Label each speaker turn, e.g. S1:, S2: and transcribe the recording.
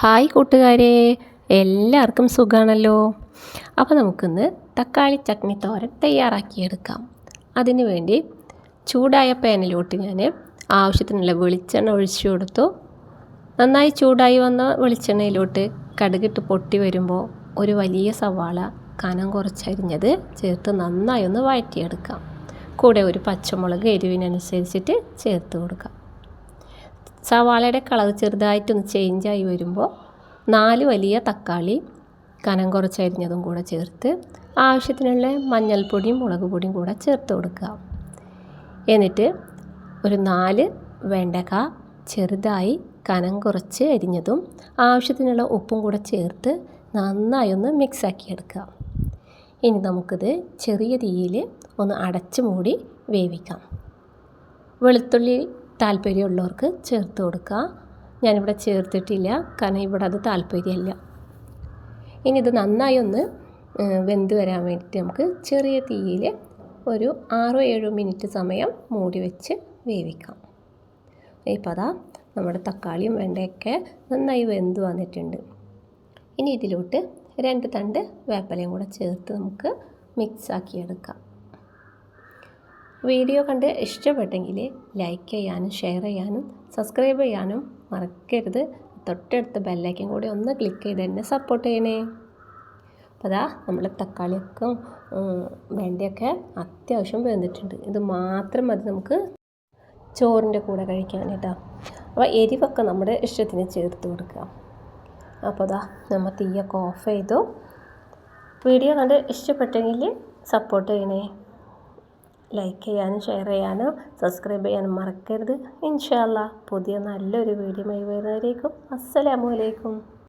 S1: Hi കൂട്ടുകാരെ എല്ലാവർക്കും സുഖമാണല്ലോ അപ്പോൾ നമുക്കിന്ന് തക്കാളി ചട്നി തോരൻ തയ്യാറാക്കിയെടുക്കാം. അതിന് വേണ്ടി ചൂടായ പാനിലോട്ട് ഞാൻ ആവശ്യത്തിനുള്ള വെളിച്ചെണ്ണ ഒഴിച്ചു കൊടുത്തു. നന്നായി ചൂടായി വന്ന വെളിച്ചെണ്ണയിലോട്ട് കടുകിട്ട് പൊട്ടി വരുമ്പോൾ ഒരു വലിയ സവാള കനം കുറച്ചരിഞ്ഞത് ചേർത്ത് നന്നായി ഒന്ന് വഴറ്റിയെടുക്കാം. കൂടെ ഒരു പച്ചമുളക് എരിവിനനുസരിച്ചിട്ട് ചേർത്ത് കൊടുക്കാം. സവാളയുടെ കളർ ചെറുതായിട്ടൊന്ന് ചേഞ്ചായി വരുമ്പോൾ നാല് വലിയ തക്കാളി കനം കുറച്ചരിഞ്ഞതും കൂടെ ചേർത്ത് ആവശ്യത്തിനുള്ള മഞ്ഞൾപ്പൊടിയും മുളക് പൊടിയും കൂടെ ചേർത്ത് കൊടുക്കുക. എന്നിട്ട് ഒരു നാല് വെണ്ടക്ക ചെറുതായി കനം കുറച്ച് അരിഞ്ഞതും ആവശ്യത്തിനുള്ള ഉപ്പും കൂടെ ചേർത്ത് നന്നായി ഒന്ന് മിക്സാക്കി എടുക്കുക. ഇനി നമുക്കിത് ചെറിയ തീയിൽ ഒന്ന് അടച്ച് മൂടി വേവിക്കാം. വെളുത്തുള്ളി താല്പര്യമുള്ളവർക്ക് ചേർത്ത് കൊടുക്കുക. ഞാനിവിടെ ചേർത്തിട്ടില്ല കാരണം ഇവിടെ അത് താല്പര്യമല്ല. ഇനി ഇത് നന്നായി ഒന്ന് വെന്ത് വരാൻ വേണ്ടിയിട്ട് നമുക്ക് ചെറിയ തീയിൽ ഒരു ആറോ ഏഴോ മിനിറ്റ് സമയം മൂടി വെച്ച് വേവിക്കാം. ഇപ്പോൾ അതാ നമ്മുടെ തക്കാളിയും വെണ്ടയൊക്കെ നന്നായി വെന്ത് വന്നിട്ടുണ്ട്. ഇനി ഇതിലോട്ട് രണ്ട് തണ്ട് വേപ്പലയും കൂടെ ചേർത്ത് നമുക്ക് മിക്സ് ആക്കിയെടുക്കാം. വീഡിയോ കണ്ട് ഇഷ്ടപ്പെട്ടെങ്കിൽ ലൈക്ക് ചെയ്യാനും ഷെയർ ചെയ്യാനും സബ്സ്ക്രൈബ് ചെയ്യാനും മറക്കരുത്. തൊട്ടടുത്ത ബെല്ലൈക്കൻ കൂടി ഒന്ന് ക്ലിക്ക് ചെയ്ത് തന്നെ സപ്പോർട്ട് ചെയ്യണേ. അപ്പോൾ അതാ നമ്മൾ തക്കാളിയൊക്കെ വെണ്ടയൊക്കെ അത്യാവശ്യം വെന്തിട്ടുണ്ട്. ഇത് മാത്രം മതി നമുക്ക് ചോറിന്റെ കൂടെ കഴിക്കാനായിട്ടോ അപ്പോൾ എരിവൊക്കെ നമ്മുടെ ഇഷ്ടത്തിന് ചേർത്ത് കൊടുക്കുക അപ്പോൾ അതാ നമ്മൾ തീയൊക്കെ ഓഫ് ചെയ്തു. വീഡിയോ കണ്ട് ഇഷ്ടപ്പെട്ടെങ്കിൽ സപ്പോർട്ട് ചെയ്യണേ. ലൈക്ക് ചെയ്യാനും ഷെയർ ചെയ്യാനും സബ്സ്ക്രൈബ് ചെയ്യാനും മറക്കരുത്. ഇൻഷാല്ല പുതിയ നല്ലൊരു വീഡിയോ വരുന്നവരേക്കും അസ്സലാമു അലൈക്കും.